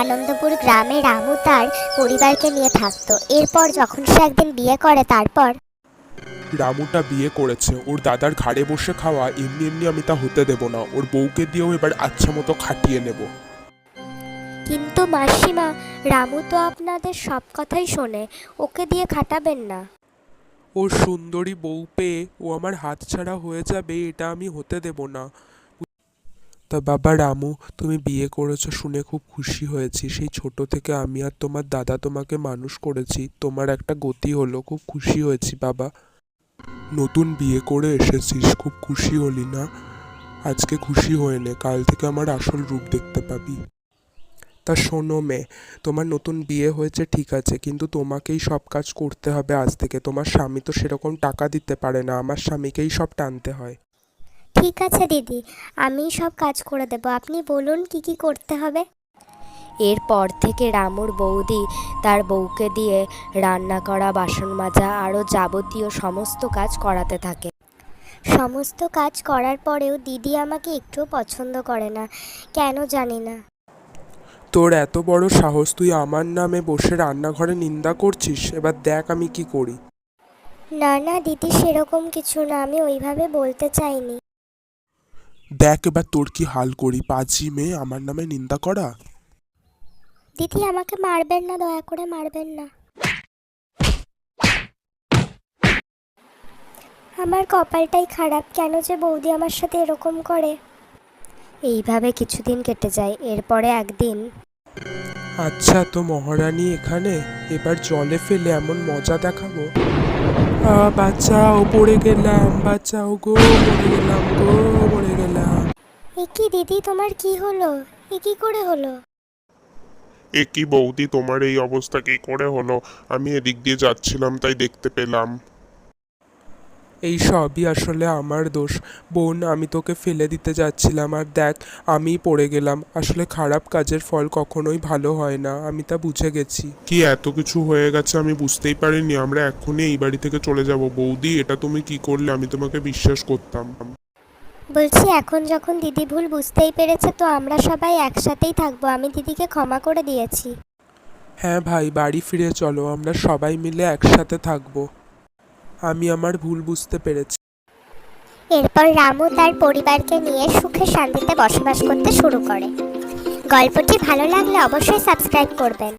আনন্দপুর গ্রামে রামু তার পরিবারকে নিয়ে থাকতো। এরপর যখন সে একদিন বিয়ে করে তারপর রামুটা বিয়ে করেছে। ওর দাদার ঘাড়ে বসে খাওয়া এমনি এমনি আমি তা হতে দেব না। ওর বউকে দিয়েও এবার আচ্ছা মতো খাটিয়ে নেব। কিন্তু মাসিমা রামু তো আপনাদের সব কথাই শোনে। ওকে দিয়ে খাটাবেন না। ওর সুন্দরী বউ পেয়ে ও আমার হাতছাড়া হয়ে যাবে এটা আমি হতে দেব না। তা বাবা রামু, তুমি বিয়ে করেছ শুনে খুব খুশি হয়েছি। সেই ছোট থেকে আমি আর তোমার দাদা তোমাকে মানুষ করেছি। তোমার একটা গতি হলো, খুব খুশি হয়েছি বাবা। নতুন বিয়ে করে এসেছিস, খুব খুশি হলি না? আজকে খুশি হয়ে নে, কাল থেকে আমার আসল রূপ দেখতে পাবি। তা শোনো মেয়ে, তোমার নতুন বিয়ে হয়েছে ঠিক আছে, কিন্তু তোমাকেই সব কাজ করতে হবে আজ থেকে। তোমার স্বামী তো সেরকম টাকা দিতে পারে না, আমার স্বামীকেই সব টানতে হয়। ঠিক আছে দিদি। আমি সব কাজ করে দেব। আপনি বলুন কি কি করতে হবে? এরপর থেকে রামুর বৌদি তার বউকে দিয়ে রান্না করা বাসন মাজা আরও যাবতীয় সমস্ত কাজ করাতে থাকে। সমস্ত কাজ করার পরেও দিদি আমাকে একটুও পছন্দ করে না। কেন জানি না। তোর এত বড় সাহস তুই আমার নামে বসে রান্নাঘরে নিন্দা করছিস? এবার দেখ আমি কি করি। না না দিদি সেরকম কিছু না। আমি ওইভাবে বলতে চাইনি। দেখ এবার তোর কি হাল করি? পাজি মেয়ে আমার নামে নিন্দা করা? দিদি আমাকে মারবেন না দয়া করে মারবেন না। আমার কপালটাই খারাপ কেন যে বৌদি আমার সাথে এরকম করে? এইভাবে কিছুদিন কেটে যায় এরপরে একদিন। আচ্ছা তো মহারানী এখানে? এবার জলে ফেলে এমন মজা দেখাবো। আ বাঁচাও পড়ে গেলাম বাঁচাও গো মরে গেলাম গো মরে গেলাম এ কি দিদি তোমার কি হলো? এ কি করে হলো? এ কি বৌদি তোমার এই অবস্থা কি করে হলো? আমি এদিক দিয়ে যাচ্ছিলাম তাই দেখতে পেলাম। এই সবই আসলে আমার দোষ। বোন আমি তোকে ফেলে দিতে যাচ্ছিলাম আর দেখ আমিই পড়ে গেলাম। আসলে খারাপ কাজের ফল কখনোই ভালো হয় না আমি তা বুঝে গেছি। কি এত কিছু হয়ে গেছে আমি বুঝতেই পারিনি। আমরা এক্ষুনি এই বাড়ি থেকে চলে যাব। বৌদি এটা তুমি কি করলে? আমি তোমাকে বিশ্বাস করতাম। বলছি এখন যখন দিদি ভুল বুঝতেই পেরেছে তো আমরা সবাই একসাথেই থাকব। আমি দিদিকে ক্ষমা করে দিয়েছি। হ্যাঁ ভাই বাড়ি ফিরে চলো আমরা সবাই মিলে একসাথে থাকব। আমি আমার ভুল বুঝতে পেরেছি। এরপর রামু তার পরিবারকে নিয়ে সুখে শান্তিতে বসবাস করতে শুরু করে। গল্পটি ভালো লাগলে অবশ্যই সাবস্ক্রাইব করবেন।